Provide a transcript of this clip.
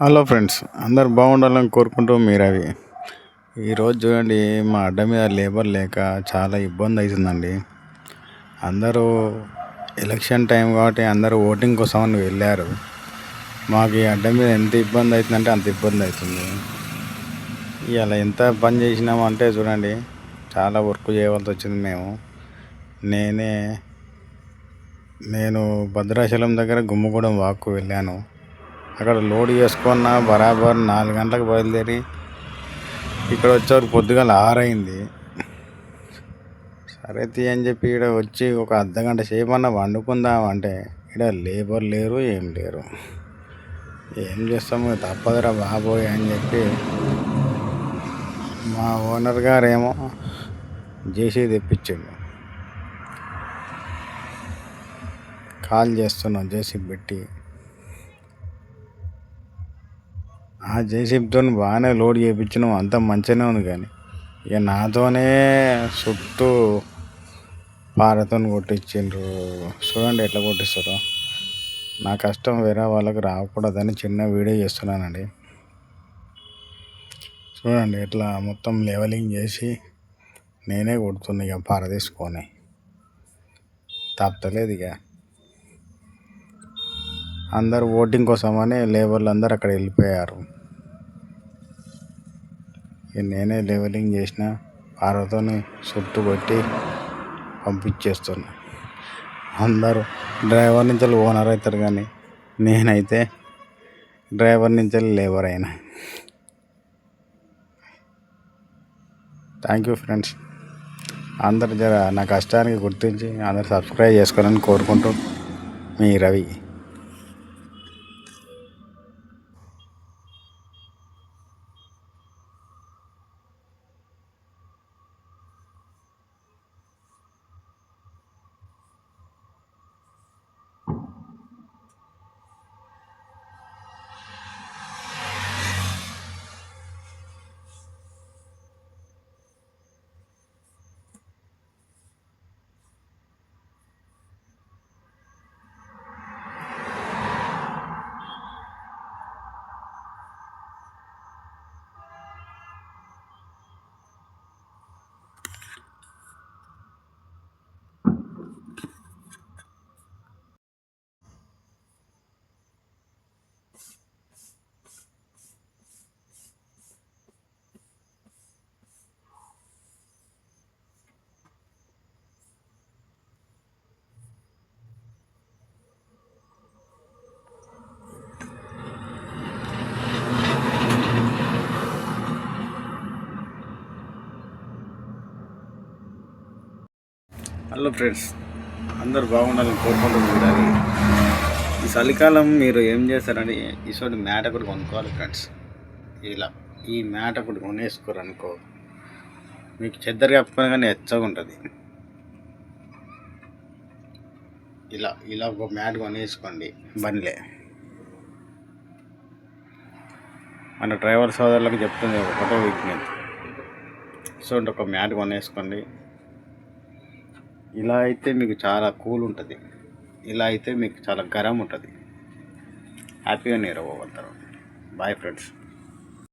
Hello friends అందరు బాగుండాలని కోరుకుంటూ మీరు అవి. ఈరోజు చూడండి మా అడ్డ మీద లేబర్ లేక చాలా ఇబ్బంది అవుతుందండి అందరూ ఎలక్షన్ టైం కాబట్టి అందరూ ఓటింగ్ కోసం అని వెళ్ళారు. మాకు ఈ అడ్డ మీద ఎంత ఇబ్బంది అవుతుందంటే అంత ఇబ్బంది అవుతుంది. ఇలా ఎంత పని చేసినామంటే చూడండి చాలా వర్క్ చేయవలసి వచ్చింది మేము. నేనే నేను భద్రాచలం దగ్గర గుమ్మగూడెం వాక్కు వెళ్ళాను. అక్కడ లోడ్ చేసుకున్న బరాబర్ నాలుగు గంటలకు బయలుదేరి ఇక్కడ వచ్చేవరకు పొద్దుగాల ఆరైంది సరే తీ అని చెప్పి ఇక్కడ వచ్చి ఒక అర్ధ గంట సేపు అన్న వండుకుందాం అంటే ఇక్కడ లేబర్ లేరు ఏం లేరు. ఏం చేస్తాము తప్పదురా బాబోయ్ అని చెప్పి మా ఓనర్ గారేమో జేసీ తెప్పించిండు. కాల్ చేస్తున్నాం జేసీ పెట్టి. ఆ జేసీబీతో బాగానే లోడ్ చేయించినాం. అంత మంచిగానే ఉంది కానీ. ఇక నాతోనే చుట్టూ పారతో కొట్టించిండ్రు. చూడండి ఎట్లా కొట్టిస్తారో. నా కష్టం వేరే వాళ్ళకి రాకూడదని చిన్న వీడియో చేస్తున్నానండి. చూడండి ఇట్లా మొత్తం లెవెలింగ్ చేసి నేనే కొడుతున్నా ఇక పార తీసుకొని. తప్పలేదు ఇక. అందరు ఓటింగ్ కోసమని లేబర్లు అందరు అక్కడ వెళ్ళిపోయారు. నేనే లెవెలింగ్ చేసిన పారతోని సుట్టు కొట్టి పంపించేస్తున్నా. అందరూ డ్రైవర్ నుంచి ఓనర్ అవుతారు కానీ నేనైతే డ్రైవర్ నుంచి లేబర్ అయినా. Thank you friends. అందరు జర నా కష్టానికి గుర్తించి అందరు సబ్స్క్రైబ్ చేసుకోవాలని కోరుకుంటూ మీ రవి. హలో ఫ్రెండ్స్ అందరు బాగుండాలని కోరుకుంటూ ఉండాలి. ఈ చలికాలం మీరు ఏం చేస్తారని ఈసోటి మ్యాట్ ఒకటి కొనుక్కోవాలి ఫ్రెండ్స్. ఇలా ఈ మ్యాట్ ఒకటి కొనేసుకోరు అనుకో మీకు చెద్దరు కప్పుకొని కానీ ఎచ్చగా ఉంటుంది ఇలా ఇలా ఒక మ్యాట్ కొనేసుకోండి బండిలే. మన డ్రైవర్ సోదరులకు చెప్తుంది ఒకటో వీక్నెస్ సో ఒక మ్యాట్ కొనేసుకోండి. ఇలా అయితే మీకు చాలా కూల్ ఉంటుంది. ఇలా అయితే మీకు చాలా గరం ఉంటుంది. హ్యాపీగా నిద్రపోగలుగుతారు బాయ్ ఫ్రెండ్స్